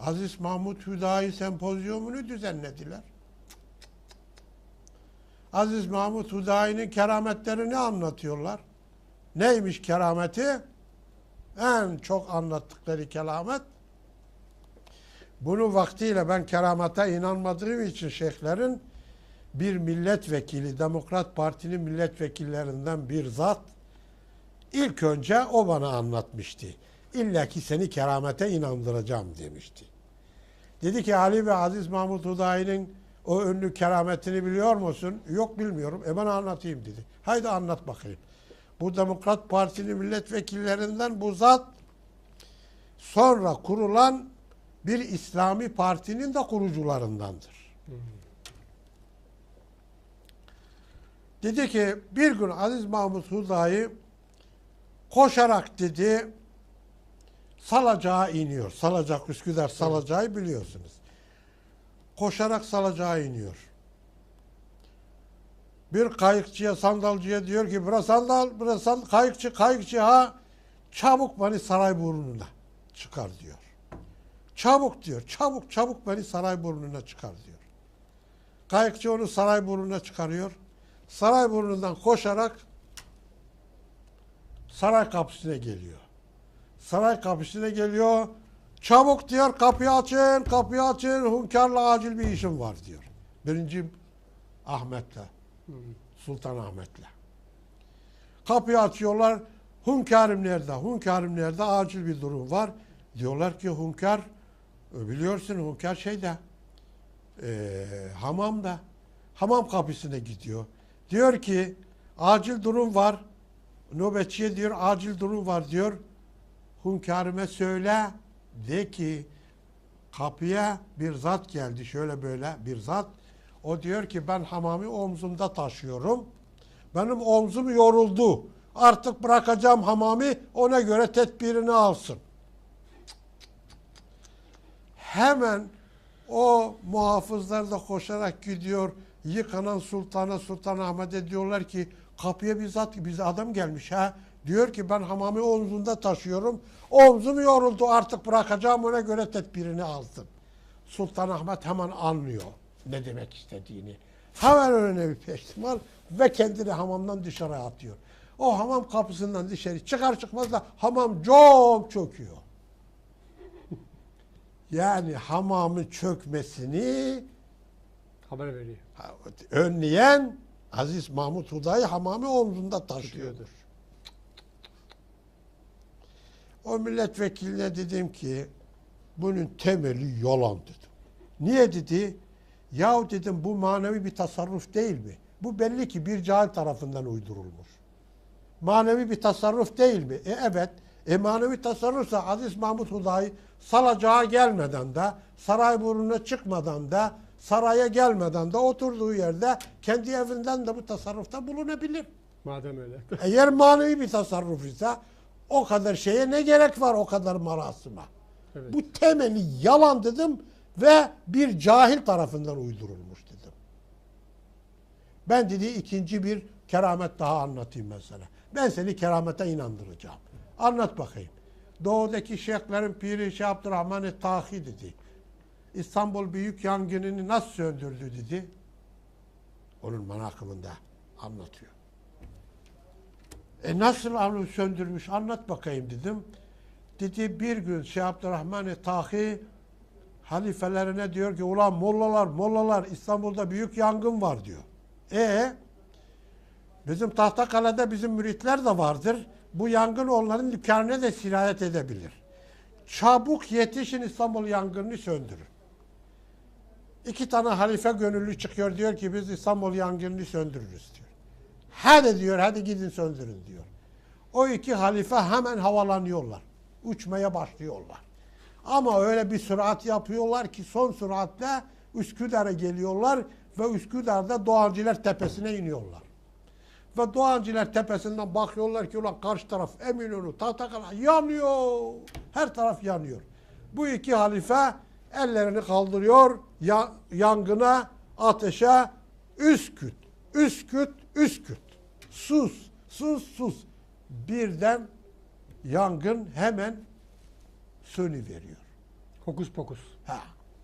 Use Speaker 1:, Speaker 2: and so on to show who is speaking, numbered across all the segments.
Speaker 1: Aziz Mahmut Hüdayi sempozyumunu düzenlediler. Aziz Mahmut Hüdayi'nin kerametlerini anlatıyorlar. Neymiş kerameti? En çok anlattıkları keramet bunu vaktiyle ben keramete inanmadığım için şeyhlerin bir milletvekili, Demokrat Parti'nin milletvekillerinden bir zat ilk önce o bana anlatmıştı. İlla ki seni keramete inandıracağım demişti. Dedi ki Ali ve Aziz Mahmut Hudayi'nin o ünlü kerametini biliyor musun? Yok bilmiyorum. E bana anlatayım dedi. Haydi anlat bakayım. Bu Demokrat Parti'nin milletvekillerinden bu zat sonra kurulan bir İslami partinin de kurucularındandır. Dedi ki bir gün Aziz Mahmut Hudayi koşarak dedi salacağa iniyor. Salacak Üsküdar salacağı biliyorsunuz. Koşarak salacağa iniyor. Bir kayıkçıya, sandalcıya diyor ki bura sandal, bura sandal, kayıkçı, kayıkçı ha çabuk beni Sarayburnu'na çıkar diyor. Çabuk diyor, çabuk çabuk beni Sarayburnu'na çıkar diyor. Kayıkçı onu Sarayburnu'na çıkarıyor. Sarayburnu'ndan koşarak saray kapısına geliyor. Saray kapısına geliyor. Çabuk diyor kapıyı açın, kapıyı açın. Hünkârla acil bir işim var diyor. Birinci Ahmet'le. Sultan Ahmet'le. Kapıyı açıyorlar. Hünkârım nerede? Hünkârım nerede? Acil bir durum var. Diyorlar ki hünkâr biliyorsun hünkâr şeyde e, hamamda. Hamam kapısına gidiyor. Diyor ki acil durum var. Nöbetçiye diyor acil durum var diyor. Hünkârıma söyle de ki kapıya bir zat geldi şöyle böyle bir zat. O diyor ki ben hamamı omzumda taşıyorum. Benim omzum yoruldu. Artık bırakacağım hamamı ona göre tedbirini alsın. Hemen o muhafızlar da koşarak gidiyor. Yıkanan sultana Sultan Ahmet'e diyorlar ki kapıya bir zat bize adam gelmiş ha. Diyor ki ben hamamı omzunda taşıyorum. Omzum yoruldu artık bırakacağım ona göre tedbirini alsın. Sultan Ahmet hemen anlıyor ne demek istediğini. Hemen önüne bir peştemal ve kendini hamamdan dışarı atıyor. O hamam kapısından dışarı çıkar çıkmaz da hamam çok çöküyor. Yani hamamın çökmesini
Speaker 2: Haber veriyor.
Speaker 1: önleyen Aziz Mahmut Hudayi hamamı omzunda taşıyordur. O milletvekiline dedim ki bunun temeli yalan dedim. Niye dedi? Yahu dedim bu manevi bir tasarruf değil mi? Bu belli ki bir cahil tarafından uydurulmuş. Manevi bir tasarruf değil mi? E evet. E manevi tasarrufsa Aziz Mahmut Hudayi salacağa gelmeden de Sarayburnu'na çıkmadan da saraya gelmeden de oturduğu yerde kendi evinden de bu tasarrufta bulunabilir.
Speaker 2: Madem öyle.
Speaker 1: Eğer manevi bir tasarruf ise o kadar şeye ne gerek var o kadar marasıma?
Speaker 2: Evet.
Speaker 1: Bu temeli yalan dedim ve bir cahil tarafından uydurulmuş dedim. Ben dedi ikinci bir keramet daha anlatayım mesela. Ben seni keramete inandıracağım. Anlat bakayım. Doğudaki şeyhlerin piri Şeyh Abdurrahman Tahi dedi. İstanbul büyük yangınını nasıl söndürdü dedi. Onun manakımında anlatıyor. E nasıl onu söndürmüş anlat bakayım dedim. Dedi bir gün Şeyh Abdurrahman Tahi halifelerine diyor ki ulan mollalar mollalar İstanbul'da büyük yangın var diyor. E bizim Tahtakale'de bizim müritler de vardır. Bu yangın onların dükkanına da sirayet edebilir. Çabuk yetişin İstanbul yangınını söndürün. İki tane halife gönüllü çıkıyor diyor ki biz İstanbul yangınını söndürürüz diyor. Hadi diyor hadi gidin söndürün diyor. O iki halife hemen havalanıyorlar. Uçmaya başlıyorlar. Ama öyle bir sürat yapıyorlar ki son süratle Üsküdar'a geliyorlar ve Üsküdar'da Doğancılar Tepesi'ne iniyorlar. Ve Doğancılar Tepesi'nden bakıyorlar ki ulan karşı taraf Eminönü, Tahtakala yanıyor. Her taraf yanıyor. Bu iki halife ellerini kaldırıyor ya, yangına, ateşe, Üsküt, Üsküt, Üsküt. Sus, sus, sus. Birden yangın hemen sönüveriyor.
Speaker 2: Hokus pokus.
Speaker 1: Ha,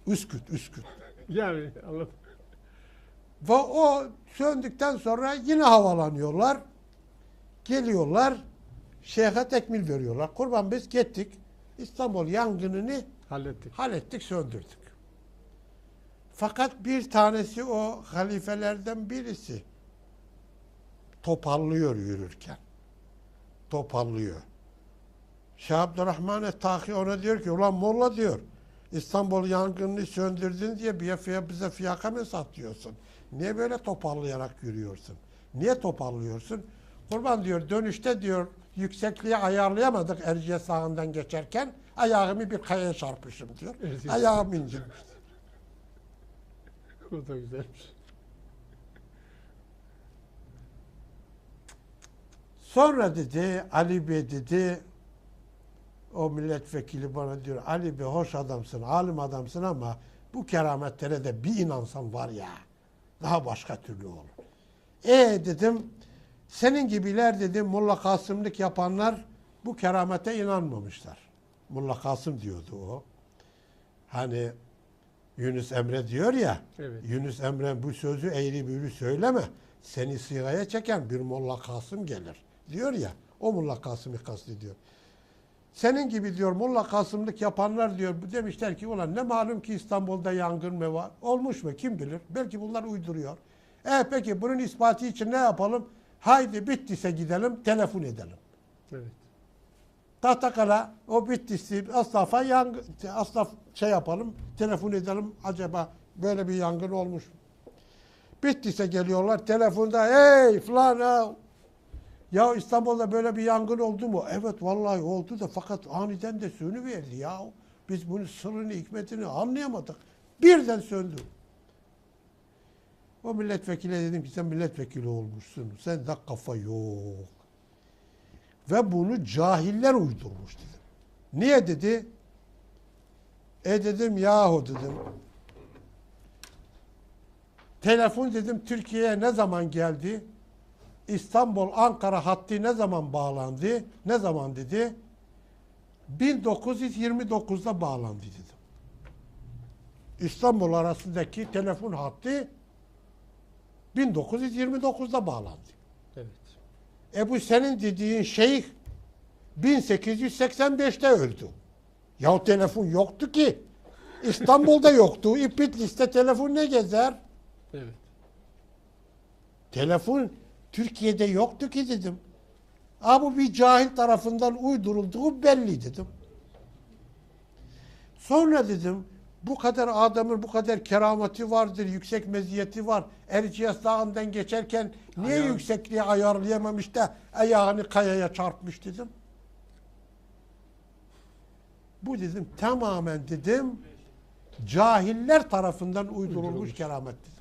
Speaker 1: Üsküt, Üsküt.
Speaker 2: Yani anladım.
Speaker 1: Ve o söndükten sonra yine havalanıyorlar. Geliyorlar. Şeyhe tekmil veriyorlar. Kurban biz gittik. İstanbul yangınını
Speaker 2: Hallettik.
Speaker 1: hallettik, söndürdük. Fakat bir tanesi o halifelerden birisi topallıyor yürürken. Topallıyor. Şeyh Abdurrahman Tahi ona diyor ki ulan molla diyor İstanbul yangınını söndürdün diye bir fiya, bize fiyaka mı satıyorsun? Niye böyle topallayarak yürüyorsun? Niye topallıyorsun? Kurban diyor dönüşte diyor yüksekliği ayarlayamadık Erciyes sağından geçerken ayağımı bir kayaya çarpmışım diyor.
Speaker 2: Erciyes.
Speaker 1: Ayağım incinmiş.
Speaker 2: O da güzelmiş.
Speaker 1: Sonra dedi Ali Bey dedi o milletvekili bana diyor Ali Bey hoş adamsın, alim adamsın ama bu kerametlere de bir inansan var ya daha başka türlü olur. E dedim senin gibiler dedim Mulla Kasımlık yapanlar bu keramete inanmamışlar. Mulla Kasım diyordu o. Hani Yunus Emre diyor ya
Speaker 2: Evet.
Speaker 1: Yunus Emre bu sözü eğri büğrü söyleme. Seni sigaya çeken bir Molla Kasım gelir. Diyor ya. O Molla Kasım'ı kastediyor. Senin gibi diyor Molla Kasımlık yapanlar diyor demişler ki ulan ne malum ki İstanbul'da yangın mı var? Olmuş mu kim bilir? Belki bunlar uyduruyor. E peki bunun ispatı için ne yapalım? Haydi Bitlis'e gidelim telefon edelim.
Speaker 2: Evet.
Speaker 1: Tahtakala o Bitlis'i Asnaf'a yangın, Asnaf şey yapalım, telefon edelim acaba böyle bir yangın olmuş mu? Geliyorlar telefonda hey falan ha. Ya İstanbul'da böyle bir yangın oldu mu? Evet vallahi oldu da fakat aniden de sönüverdi ya. Biz bunun sırrını, hikmetini anlayamadık. Birden söndü. O milletvekili dedim ki sen milletvekili olmuşsun. Sende kafa yok. Ve bunu cahiller uydurmuş dedim. Niye dedi? E dedim yahu dedim. Telefon dedim Türkiye'ye ne zaman geldi? İstanbul Ankara hattı ne zaman bağlandı? Ne zaman dedi? 1929'da bağlandı dedim. İstanbul arasındaki telefon hattı 1929'da bağlandı. E bu senin dediğin şeyh 1885'te öldü. Ya telefon yoktu ki. İstanbul'da yoktu. İpitlis'te telefon ne gezer?
Speaker 2: Evet.
Speaker 1: Telefon Türkiye'de yoktu ki dedim. Ha bu bir cahil tarafından uydurulduğu belli dedim. Sonra dedim bu kadar adamın bu kadar kerameti vardır, yüksek meziyeti var. Erciyes Dağı'ndan geçerken niye
Speaker 2: Ayağı-
Speaker 1: yüksekliği ayarlayamamış da ayağını kayaya çarpmış dedim. Bu dedim tamamen dedim cahiller tarafından uydurulmuş
Speaker 2: Uydurulmuş.
Speaker 1: keramet dedim.